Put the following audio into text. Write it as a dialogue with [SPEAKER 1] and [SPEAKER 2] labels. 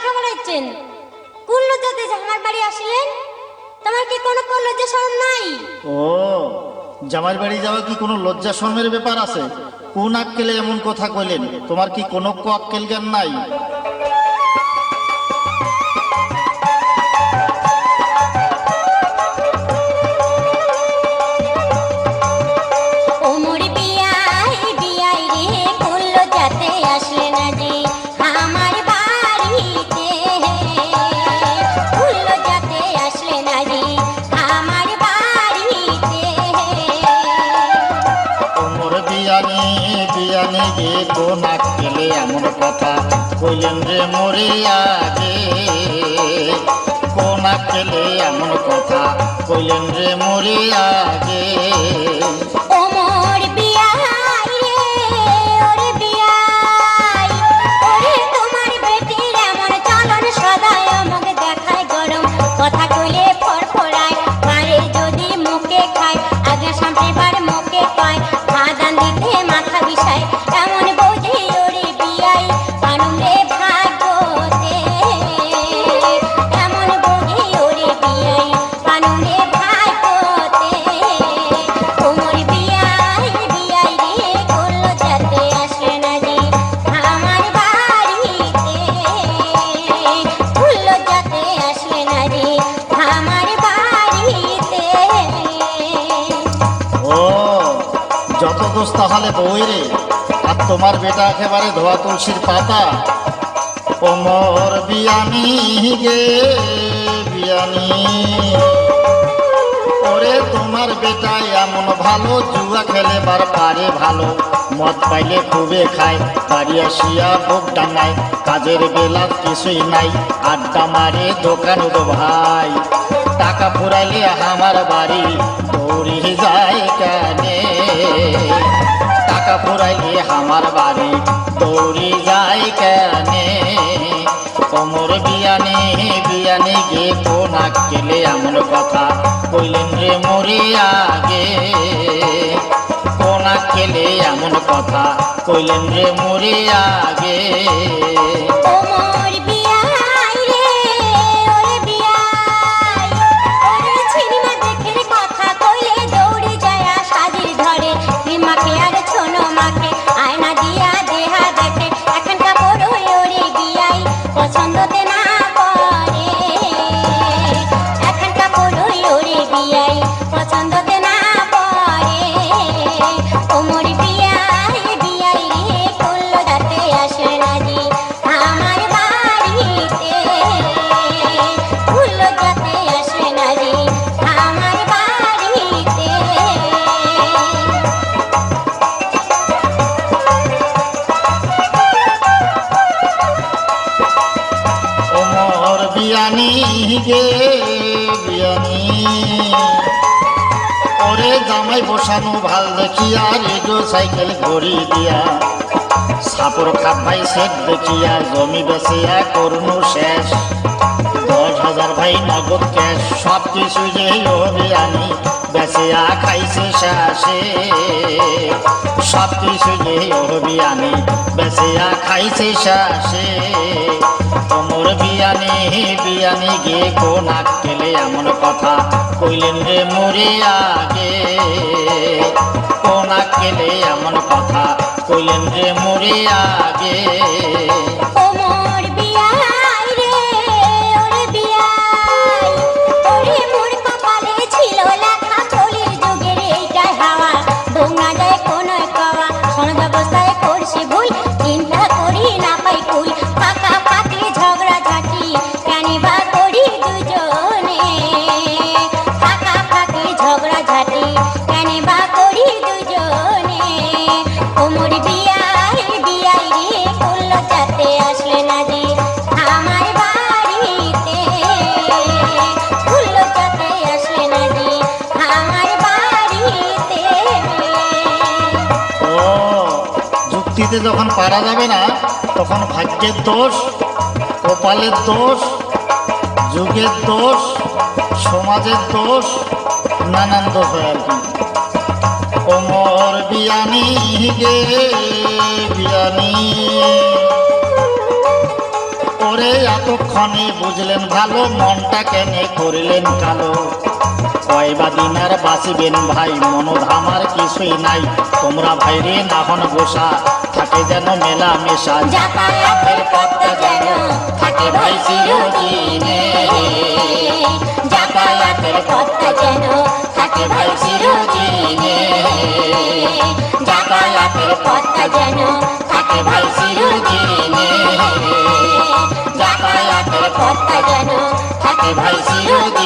[SPEAKER 1] দেখা বেড়াচ্ছেন কোন লজ্জাতে আমার বাড়ি আসলেন? তোমার কি কোনো কোন লজ্জা শরম নাই?
[SPEAKER 2] ও জামাই বাড়ি যাওয়া কি কোনো লজ্জা শরমের ব্যাপার আছে? কোন আক্কেলে এমন কথা কইলেন? তোমার কি কোনো আক্কেল জ্ঞান নাই? গে খেলে এমন কথা। কইলেন রে মরিয়া গে কোনা খেলে এমন কথা। কইলেন রে মরিয়া আগে দোষ তাহলে বই আর তোমার বেটা একেবারে ধোয়া তুলসীর পাতা। ওমর বিয়ানি গে, বিয়ানি। ওরে তোমার বেটা এমন ভালো, জুয়া খেলে বার পারে ভালো। মদ পাইলে খুবে খায়, বাড়ি আসিয়া বুক ডাঙায়। কাজের বেলা কিছুই নাই, আড্ডা মারে দোকান গো ভাই। টাকা ফুরাইলে আমার বাড়ি, দৌড়ি যায় কানে। টাকা ফুরাইলে আমার বাড়ি দৌড়ি যায় কানে? কোমর বিয়ানে বিয়ানে গে কোন আক্কেলে এমন কথা কইলেন রে মরে আগে। কোন আক্কেলে এমন কথা কইলেন রে মরে আগে।
[SPEAKER 1] ওমর ওমর
[SPEAKER 2] যে বিয়ানি। ওরে জামাই বসানো ভালো দেখিয়া রেডিও সাইকেল ঘড়ি দিয়া। সাপর খাপাই সেট দেখিয়া জমি বেসিয়া করুন শেষ। ভাই নগদ ক্যাশ সব কিছু যে অভিয়ানি বেচিয়া খাইছে শাসে সব কিছু যে অভিয়ানি বেচিয়া খাইছে শাসে তোমর বিয়ানি বিয়ানি গে কোন আক্কেলে এমন কথা কইলেন রে মরে আগে। কোন আক্কেলে এমন কথা কইলেন রে মরে আগে। যুক্তিতে যখন পারা যাবে না, তখন ভাগ্যের দোষ, কপালের দোষ, যুগের দোষ, সমাজের দোষ, নানান দোষ হয় আর কি। কোমর বিয়ানি গে, বিয়ানি। ওরে এতক্ষণে বুঝলেন ভালো, মনটা কেনে করিলেন কালো। কয়বা দিন আর বাঁচিবেন ভাই মনোধামার কিছুই নাই। তোমরা ভাইরে নাহন গোসা থাকে যেন মেলা মেশা
[SPEAKER 1] যাতায়াতের পথটা যেন থাকে ভাই চিরদিনে যাতায়াতের পথটা যেন থাকে ভাই চিরদিনে যাতায়াতের পথটা যেন থাকে ভাই চিরদিনে যাতায়াতের পথটা যেন থাকে ভাই চিরদিনে